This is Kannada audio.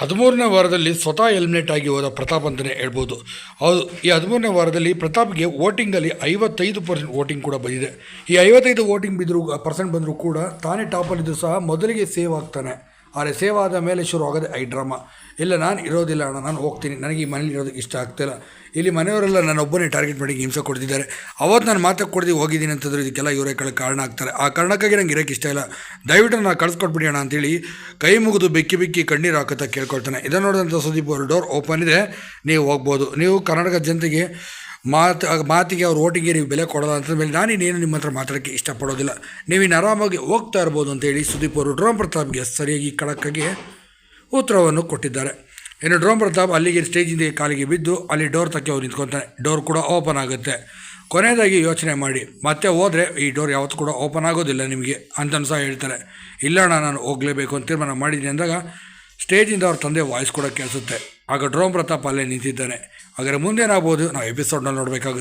ಹದಿಮೂರನೇ ವಾರದಲ್ಲಿ ಸ್ವತಃ ಎಲಿಮಿನೇಟ್ ಆಗಿ ಹೋದ ಪ್ರತಾಪ್ ಅಂತಲೇ ಹೇಳ್ಬೋದು. ಹೌದು, ಈ ಹದಿಮೂರನೇ ವಾರದಲ್ಲಿ ಪ್ರತಾಪ್ಗೆ ವೋಟಿಂಗಲ್ಲಿ ಐವತ್ತೈದು ಪರ್ಸೆಂಟ್ ವೋಟಿಂಗ್ ಕೂಡ ಬಂದಿದೆ. ಈ ಐವತ್ತೈದು ವೋಟಿಂಗ್ ಬಿದ್ದರೂ ಪರ್ಸೆಂಟ್ ಬಂದರೂ ಕೂಡ ತಾನೇ ಟಾಪಲ್ಲಿದ್ದರೂ ಸಹ ಮೊದಲಿಗೆ ಸೇವ್ ಆಗ್ತಾನೆ. ಆದರೆ ಸೇವಾದ ಮೇಲೆ ಶುರು ಆಗೋದು ಐ ಡ್ರಾಮಾ. ಇಲ್ಲ, ನಾನು ಇರೋದಿಲ್ಲ ಅಣ್ಣ, ನಾನು ಹೋಗ್ತೀನಿ. ನನಗೆ ಈ ಮನೇಲಿ ಇರೋದಕ್ಕೆ ಇಷ್ಟ ಆಗ್ತಿಲ್ಲ. ಇಲ್ಲಿ ಮನೆಯವರೆಲ್ಲ ನಾನು ಒಬ್ಬನೇ ಟಾರ್ಗೆಟ್ ಮಾಡಿ ಹಿಂಸೆ ಕೊಡ್ತಿದ್ದಾರೆ. ಅವತ್ತು ನಾನು ಮಾತು ಕೊಡ್ದು ಹೋಗಿದ್ದೀನಿ ಅಂತಂದ್ರೆ ಇದಕ್ಕೆಲ್ಲ ಇವರೇ ಕಳೆ ಕಾರಣ ಆಗ್ತಾರೆ. ಆ ಕಾರಣಕ್ಕಾಗಿ ನಂಗೆ ಇರೋಕ್ಕೆ ಇಷ್ಟ ಇಲ್ಲ. ದಯವಿಟ್ಟು ನಾನು ಕಳ್ಸ್ಕೊಟ್ಬಿಡಿ ಅಣ್ಣ ಅಂತೇಳಿ ಕೈ ಮುಗಿದು ಬೆಕ್ಕಿ ಬೆಕ್ಕಿ ಕಣ್ಣೀರು ಹಾಕುತ್ತಾ ಕೇಳ್ಕೊಳ್ತಾನೆ. ಇದನ್ನು ನೋಡಿದಂಥ ಸುದೀಪ್ ಅವರು ಡೋರ್ ಓಪನ್ ಇದೆ. ನೀವು ಹೋಗ್ಬೋದು. ನೀವು ಕರ್ನಾಟಕ ಜನತೆಗೆ ಮಾತು ಮಾತಿಗೆ ಅವ್ರು ಓಟಿಗೆ ನೀವು ಬೆಲೆ ಕೊಡೋಲ್ಲ ಅಂತ ಮೇಲೆ ನಾನೇನು ನಿಮ್ಮ ಹತ್ರ ಮಾತಾಡೋಕ್ಕೆ ಇಷ್ಟಪಡೋದಿಲ್ಲ. ನೀವು ಇನ್ನು ಆರಾಮಾಗಿ ಹೋಗ್ತಾ ಇರ್ಬೋದು ಅಂತೇಳಿ ಸುದೀಪ್ ಅವರು ಡ್ರೋಮ್ ಪ್ರತಾಪ್ಗೆ ಸರಿಯಾಗಿ ಕಡಕ್ಕಾಗಿ ಉತ್ತರವನ್ನು ಕೊಟ್ಟಿದ್ದಾರೆ. ಇನ್ನು ಡ್ರೋಮ್ ಪ್ರತಾಪ್ ಅಲ್ಲಿಗೆ ಸ್ಟೇಜಿಂದ ಕಾಲಿಗೆ ಬಿದ್ದು ಅಲ್ಲಿ ಡೋರ್ ತಕ್ಕೆ ಅವ್ರು ನಿಂತ್ಕೊತಾನೆ ಡೋರ್ ಕೂಡ ಓಪನ್ ಆಗುತ್ತೆ. ಕೊನೆಯದಾಗಿ ಯೋಚನೆ ಮಾಡಿ. ಮತ್ತೆ ಹೋದರೆ ಈ ಡೋರ್ ಯಾವತ್ತೂ ಕೂಡ ಓಪನ್ ಆಗೋದಿಲ್ಲ ನಿಮಗೆ ಅಂತ ಸಹ ಹೇಳ್ತಾರೆ. ಇಲ್ಲ ಅಣ್ಣ, ನಾನು ಹೋಗಲೇಬೇಕು ಅಂತ ತೀರ್ಮಾನ ಮಾಡಿದ್ದೀನಿ ಅಂದಾಗ ಸ್ಟೇಜಿಂದ ಅವ್ರ ತಂದೆ ವಾಯ್ಸ್ ಕೂಡ ಕೇಳಿಸುತ್ತೆ. ಆಗ ಡ್ರೋಮ್ ಪ್ರತಾಪ್ ಅಲ್ಲೇ ನಿಂತಿದ್ದಾನೆ ಹಾಗಾದ್ರೆ ಮುಂದೇನಾಗ್ಬೋದು? ನಾವು ಎಪಿಸೋಡ್ನಲ್ಲಿ ನೋಡಬೇಕಾಗುತ್ತೆ.